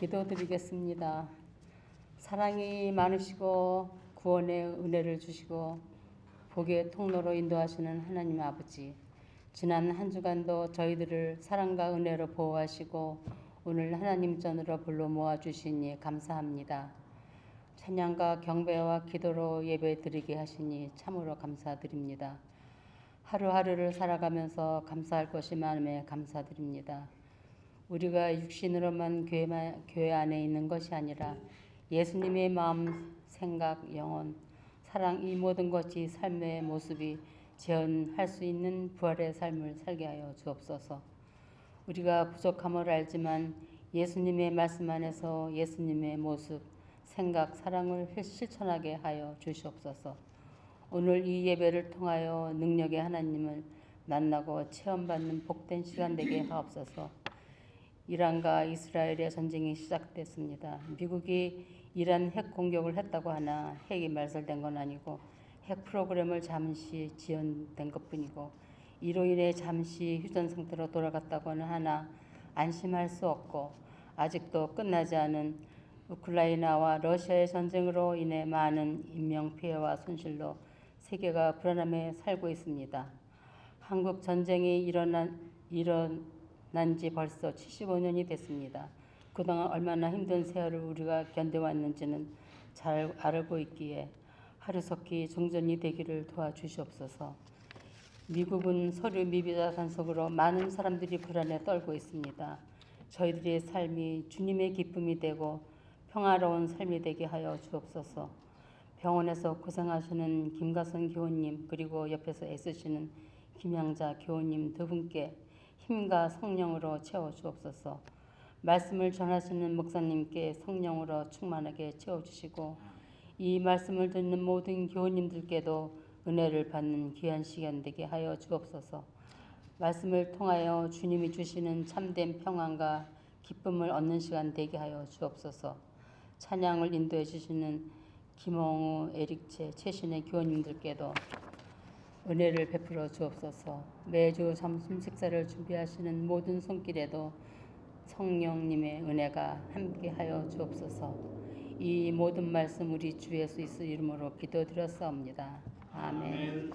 기도드리겠습니다. 사랑이 많으시고 구원의 은혜를 주시고 복의 통로로 인도하시는 하나님 아버지. 지난 한 주간도 저희들을 사랑과 은혜로 보호하시고 오늘 하나님 전으로 불러 모아 주시니 감사합니다. 찬양과 경배와 기도로 예배 드리게 하시니 참으로 감사드립니다. 하루하루를 살아가면서 감사할 것이 많음에 감사드립니다. 우리가 육신으로만 교회, 교회 안에 있는 것이 아니라 예수님의 마음, 생각, 영혼, 사랑 이 모든 것이 삶의 모습이 재현할 수 있는 부활의 삶을 살게 하여 주옵소서. 우리가 부족함을 알지만 예수님의 말씀 안에서 예수님의 모습, 생각, 사랑을 실천하게 하여 주시옵소서. 오늘 이 예배를 통하여 능력의 하나님을 만나고 체험받는 복된 시간 되게 하옵소서. 이란과 이스라엘의 전쟁이 시작됐습니다. 미국이 이란 핵 공격을 했다고 하나 핵이 말살된 건 아니고 핵 프로그램을 잠시 지연된 것뿐이고 이로 인해 잠시 휴전 상태로 돌아갔다고는 하나 안심할 수 없고 아직도 끝나지 않은 우크라이나와 러시아의 전쟁으로 인해 많은 인명 피해와 손실로 세계가 불안함에 살고 있습니다. 한국 전쟁이 일어난 일어 난 지 벌써 75년이 됐습니다. 그동안 얼마나 힘든 세월을 우리가 견뎌왔는지는 잘 알고 있기에 하루속히 종전이 되기를 도와주시옵소서. 미국은 서류 미비자 단속으로 많은 사람들이 불안에 떨고 있습니다. 저희들의 삶이 주님의 기쁨이 되고 평화로운 삶이 되게 하여 주옵소서. 병원에서 고생하시는 김가선 교우님 그리고 옆에서 애쓰시는 김양자 교우님 두 분께 힘과 성령으로 채워 주옵소서. 말씀을 전하시는 목사님께 성령으로 충만하게 채워 주시고 이 말씀을 듣는 모든 교우님들께도 은혜를 받는 귀한 시간 되게 하여 주옵소서. 말씀을 통하여 주님이 주시는 참된 평안과 기쁨을 얻는 시간 되게 하여 주옵소서. 찬양을 인도해 주시는 김홍우, 에릭채, 최신의 교우님들께도 은혜를 베풀어 주옵소서. 매주 점심 식사를 준비하시는 모든 손길에도 성령님의 은혜가 함께하여 주옵소서. 이 모든 말씀 우리 주 예수 이름으로 기도드렸사옵니다. 아멘.